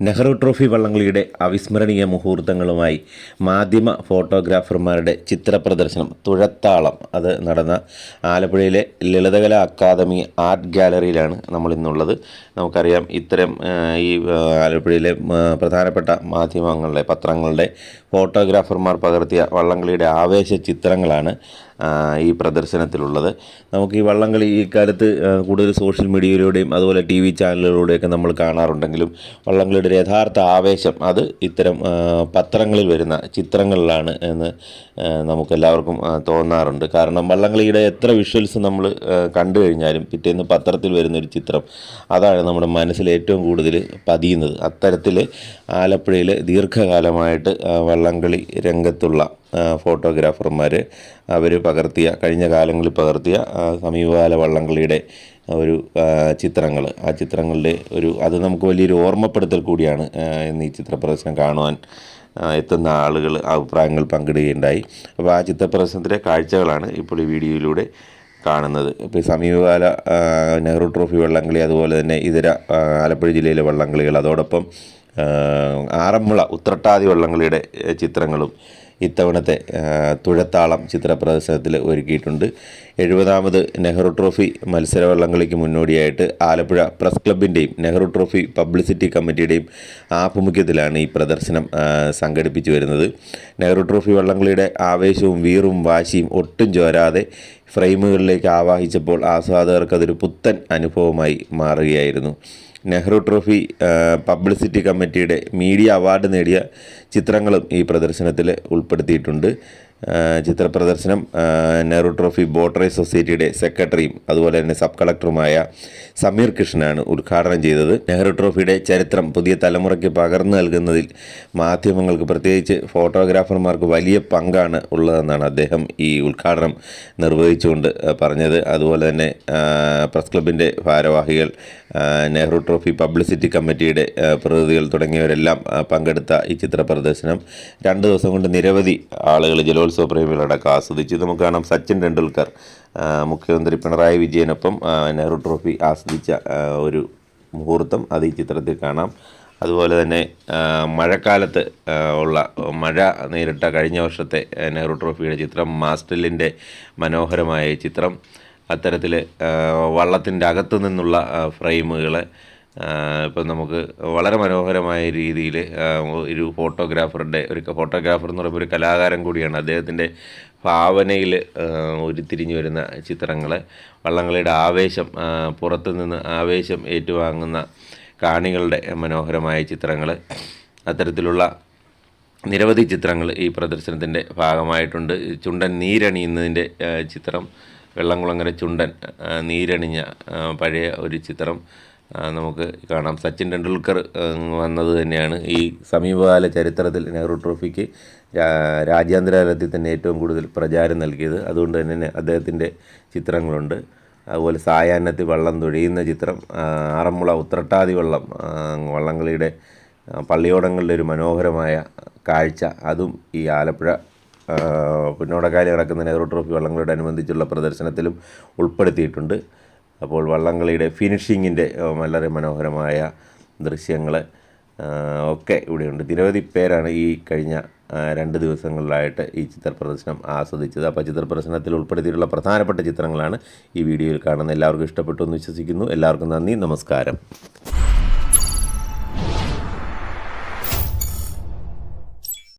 Nehru trophy വള്ളംകളിയുടെ അവിസ്മരണീയ മുഹൂർത്തങ്ങളുമായി മാധ്യമ ഫോട്ടോഗ്രാഫർമാരുടെ ചിത്രപ്രദർശനം തുഴത്താളം. അത് നടന്ന ആലപ്പുഴയിലെ ലളിതകല അക്കാദമി ആർട്ട് ഗാലറിയിലാണ് നമ്മൾ ഇന്നുള്ളത്. നമുക്കറിയാം ഇത്തരം ഈ ആലപ്പുഴയിലെ പ്രധാനപ്പെട്ട മാധ്യമങ്ങളുടെ പത്രങ്ങളുടെ ഫോട്ടോഗ്രാഫർമാർ പകർത്തിയ വള്ളംകളിയുടെ ആവേശ ചിത്രങ്ങളാണ് ഈ പ്രദർശനത്തിലുള്ളത്. നമുക്ക് ഈ വള്ളംകളി ഈ കാലത്ത് കൂടുതൽ സോഷ്യൽ മീഡിയയിലൂടെയും അതുപോലെ ടി വി ചാനലുകളിലൂടെയൊക്കെ നമ്മൾ കാണാറുണ്ടെങ്കിലും വള്ളംകളിയുടെ യഥാർത്ഥ ആവേശം അത് ഇത്തരം പത്രങ്ങളിൽ വരുന്ന ചിത്രങ്ങളിലാണ് എന്ന് നമുക്കെല്ലാവർക്കും തോന്നാറുണ്ട്. കാരണം വള്ളംകളിയുടെ എത്ര വിഷ്വൽസ് നമ്മൾ കണ്ടു കഴിഞ്ഞാലും പിറ്റേന്ന് പത്രത്തിൽ വരുന്നൊരു ചിത്രം അതാണ് നമ്മുടെ മനസ്സിൽ ഏറ്റവും കൂടുതൽ പതിയുന്നത്. അത്തരത്തിൽ ആലപ്പുഴയിൽ ദീർഘകാലമായിട്ട് വള്ളംകളി രംഗത്തുള്ള ഫോട്ടോഗ്രാഫർമാർ അവർ പകർത്തിയ കഴിഞ്ഞ കാലങ്ങളിൽ പകർത്തിയ സമീപകാല വള്ളംകളിയുടെ ഒരു ചിത്രങ്ങൾ ആ ചിത്രങ്ങളുടെ ഒരു അത് നമുക്ക് വലിയൊരു ഓർമ്മപ്പെടുത്തൽ കൂടിയാണ് ഇന്ന് ഈ ചിത്ര പ്രദർശനം കാണുവാൻ എത്തുന്ന ആളുകൾ അഭിപ്രായങ്ങൾ പങ്കിടുകയുണ്ടായി. അപ്പോൾ ആ ചിത്രപ്രദർശനത്തിലെ കാഴ്ചകളാണ് ഇപ്പോൾ ഈ വീഡിയോയിലൂടെ കാണുന്നത്. ഇപ്പോൾ സമീപകാല നെഹ്റു ട്രോഫി വള്ളംകളി അതുപോലെ തന്നെ ഇതര ആലപ്പുഴ ജില്ലയിലെ വള്ളംകളികൾ അതോടൊപ്പം ആറന്മുള ഉത്രട്ടാതി വള്ളംകളിയുടെ ചിത്രങ്ങളും ഇത്തവണത്തെ തുഴത്താളം ചിത്ര പ്രദർശനത്തിൽ ഒരുക്കിയിട്ടുണ്ട്. എഴുപതാമത് നെഹ്റു ട്രോഫി മത്സര വള്ളംകളിക്ക് മുന്നോടിയായിട്ട് ആലപ്പുഴ പ്രസ് ക്ലബിന്റെയും നെഹ്റു ട്രോഫി പബ്ലിസിറ്റി കമ്മിറ്റിയുടെയും ആഭിമുഖ്യത്തിലാണ് ഈ പ്രദർശനം സംഘടിപ്പിച്ചു വരുന്നത്. നെഹ്റു ട്രോഫി വള്ളംകളിയുടെ ആവേശവും വീറും വാശിയും ഒട്ടും ചോരാതെ ഫ്രെയിമുകളിലേക്ക് ആവാഹിച്ചപ്പോൾ ആസ്വാദകർക്ക് അതൊരു പുത്തൻ അനുഭവമായി മാറുകയായിരുന്നു. നെഹ്റു ട്രോഫി പബ്ലിസിറ്റി കമ്മിറ്റിയുടെ മീഡിയ അവാർഡ് നേടിയ ചിത്രങ്ങളും ഈ പ്രദർശനത്തിൽ ഉൾപ്പെടുത്തിയിട്ടുണ്ട്. ചിത്ര പ്രദർശനം നെഹ്റു ട്രോഫി ബോട്ടറി സൊസൈറ്റിയുടെ സെക്രട്ടറിയും അതുപോലെ തന്നെ സബ് കളക്ടറുമായ സമീർ കൃഷ്ണനാണ് ഉദ്ഘാടനം ചെയ്തത്. നെഹ്റു ട്രോഫിയുടെ ചരിത്രം പുതിയ തലമുറയ്ക്ക് പകർന്നു നൽകുന്നതിൽ മാധ്യമങ്ങൾക്ക് പ്രത്യേകിച്ച് ഫോട്ടോഗ്രാഫർമാർക്ക് വലിയ പങ്കാണ് ഉള്ളതെന്നാണ് അദ്ദേഹം ഈ ഉദ്ഘാടനം നിർവഹിച്ചുകൊണ്ട് പറഞ്ഞത്. അതുപോലെ തന്നെ പ്രസ് ക്ലബിന്റെ ഭാരവാഹികൾ നെഹ്റു ട്രോഫി പബ്ലിസിറ്റി കമ്മിറ്റിയുടെ പ്രതിനിധികൾ തുടങ്ങിയവരെല്ലാം പങ്കെടുത്ത ഈ ചിത്ര പ്രദർശനം രണ്ട് ദിവസം കൊണ്ട് നിരവധി ആളുകൾ ജലോത്സവ പ്രേമികളടക്കം ആസ്വദിച്ചു നമുക്ക് കാണാം. സച്ചിൻ ടെണ്ടുൽക്കർ മുഖ്യമന്ത്രി പിണറായി വിജയനൊപ്പം നെഹ്റു ട്രോഫി ആസ്വദിച്ച ഒരു മുഹൂർത്തം അത് ഈ ചിത്രത്തിൽ കാണാം. അതുപോലെ തന്നെ മഴക്കാലത്ത് ഉള്ള മഴ നേരിട്ട കഴിഞ്ഞ വർഷത്തെ നെഹ്റു ട്രോഫിയുടെ ചിത്രം മാസ്റ്റലിന്റെ മനോഹരമായ ചിത്രം അത്തരത്തിൽ വള്ളത്തിന്റെ അകത്തു നിന്നുള്ള ഫ്രെയിമുകൾ ഇപ്പം നമുക്ക് വളരെ മനോഹരമായ രീതിയിൽ ഒരു ഫോട്ടോഗ്രാഫറുടെ ഒരു ഫോട്ടോഗ്രാഫർ എന്ന് പറയുമ്പോൾ ഒരു കലാകാരൻ കൂടിയാണ്. അദ്ദേഹത്തിന്റെ ഭാവനയിൽ ഉരുത്തിരിഞ്ഞു വരുന്ന ചിത്രങ്ങൾ വള്ളംകളിയുടെ ആവേശം പുറത്തുനിന്ന് പുറത്തു നിന്ന് ആവേശം ഏറ്റുവാങ്ങുന്ന കാണികളുടെ മനോഹരമായ ചിത്രങ്ങൾ അത്തരത്തിലുള്ള നിരവധി ചിത്രങ്ങൾ ഈ പ്രദർശനത്തിന്റെ ഭാഗമായിട്ടുണ്ട്. ചുണ്ടൻ നീരണിയുന്നതിന്റെ ചിത്രം വെള്ളംകുളങ്ങര ചുണ്ടൻ നീരണിഞ്ഞ പഴയ ഒരു ചിത്രം നമുക്ക് കാണാം. സച്ചിൻ ടെണ്ടുൽക്കർ വന്നത് തന്നെയാണ്. ഈ സമീപകാല ചരിത്രത്തിൽ നെഹ്റു ട്രോഫിക്ക് രാജ്യാന്തര തലത്തിൽ തന്നെ ഏറ്റവും കൂടുതൽ പ്രചാരം നൽകിയത്. അതുകൊണ്ട് തന്നെ അദ്ദേഹത്തിന്റെ ചിത്രങ്ങളുണ്ട്. അതുപോലെ സായാഹ്നത്തിൽ വള്ളം തുഴയുന്ന ചിത്രം ആറന്മുള ഉത്രട്ടാതി വള്ളം വള്ളംകളിയുടെ പള്ളിയോടങ്ങളുടെ ഒരു മനോഹരമായ കാഴ്ച. അതും ഈ ആലപ്പുഴ പുന്നോടക്കാലി നടക്കുന്ന നെഹ്റു ട്രോഫി വള്ളങ്ങളോടനുബന്ധിച്ചുള്ള പ്രദർശനത്തിലും ഉൾപ്പെടുത്തിയിട്ടുണ്ട്. അപ്പോൾ വള്ളംകളിയുടെ ഫിനിഷിങ്ങിന്റെ വളരെ മനോഹരമായ ദൃശ്യങ്ങൾ ഒക്കെ ഇവിടെയുണ്ട്. നിരവധി പേരാണ് ഈ കഴിഞ്ഞ രണ്ട് ദിവസങ്ങളിലായിട്ട് ഈ ചിത്ര പ്രദർശനം ആസ്വദിച്ചത്. അപ്പോൾ ചിത്ര പ്രദർശനത്തിൽ ഉൾപ്പെടുത്തിയിട്ടുള്ള പ്രധാനപ്പെട്ട ചിത്രങ്ങളാണ് ഈ വീഡിയോയിൽ കാണുന്നത്. എല്ലാവർക്കും ഇഷ്ടപ്പെട്ടു എന്ന് വിശ്വസിക്കുന്നു. എല്ലാവർക്കും നന്ദി. നമസ്കാരം.